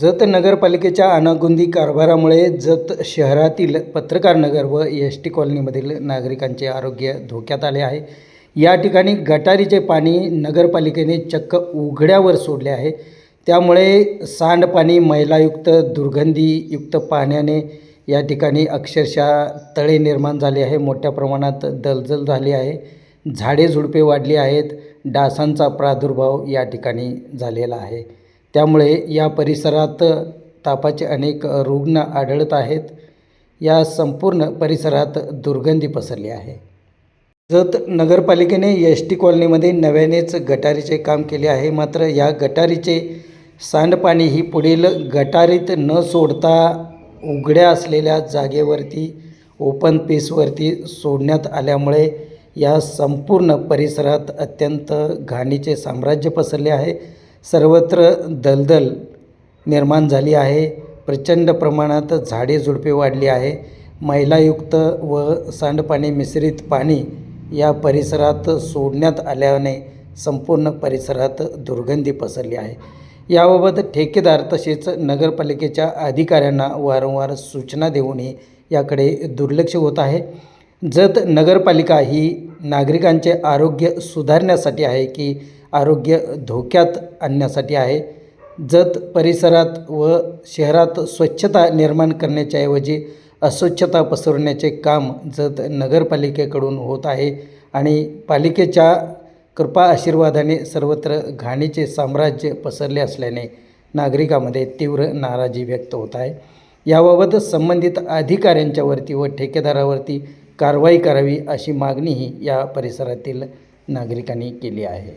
जत नगरपालिकेच्या अनागोंदी कारभारामुळे जत शहरातील पत्रकार नगर व एस टी कॉलनीमधील नागरिकांचे आरोग्य धोक्यात आले आहे. या ठिकाणी गटारीचे पाणी नगरपालिकेने चक्क उघड्यावर सोडले आहे. त्यामुळे सांडपाणी मैलायुक्त दुर्गंधीयुक्त पाण्याने या ठिकाणी अक्षरशः तळे निर्माण झाले आहे. मोठ्या प्रमाणात दलदल झाली आहे. झाडे झुडपे वाढली आहेत. डासांचा प्रादुर्भाव या ठिकाणी झालेला आहे. त्यामुळे या परिसरात तापाचे अनेक रुग्ण आढळत आहेत. या संपूर्ण परिसरात दुर्गंधी पसरली आहे. जत नगरपालिकेने एस टी कॉलनीमध्ये नव्यानेच गटारीचे काम केले आहे. मात्र या गटारीचे सांडपाणी ही पुढील गटारीत न सोडता उघड्या असलेल्या जागेवरती ओपन पीसवरती सोडण्यात आल्यामुळे या संपूर्ण परिसरात अत्यंत घाणीचे साम्राज्य पसरले आहे. सर्वत्र दलदल निर्माण झाली आहे. प्रचंड प्रमाणात झाडे झुडपे वाढली आहे. मैलायुक्त व सांडपाणी मिश्रित पाणी या परिसरात सोडण्यात आल्याने संपूर्ण परिसरात दुर्गंधी पसरली आहे. याबाबत ठेकेदार तसेच नगरपालिकेच्या अधिकाऱ्यांना वारंवार सूचना देऊनही याकडे दुर्लक्ष होत आहे. जत नगरपालिका ही नागरिकांचे आरोग्य सुधारण्यासाठी आहे की आरोग्य धोक्यात आणण्यासाठी आहे. जत परिसरात व शहरात स्वच्छता निर्माण करण्याच्याऐवजी अस्वच्छता पसरवण्याचे काम जत नगरपालिकेकडून होत आहे आणि पालिकेच्या कृपा आशीर्वादाने सर्वत्र घाणीचे साम्राज्य पसरले असल्याने नागरिकामध्ये तीव्र नाराजी व्यक्त होत आहे. याबाबत संबंधित अधिकाऱ्यांच्यावरती व ठेकेदारावरती कारवाई करावी अशी मागणीही या परिसरातील नागरिकांनी केली आहे.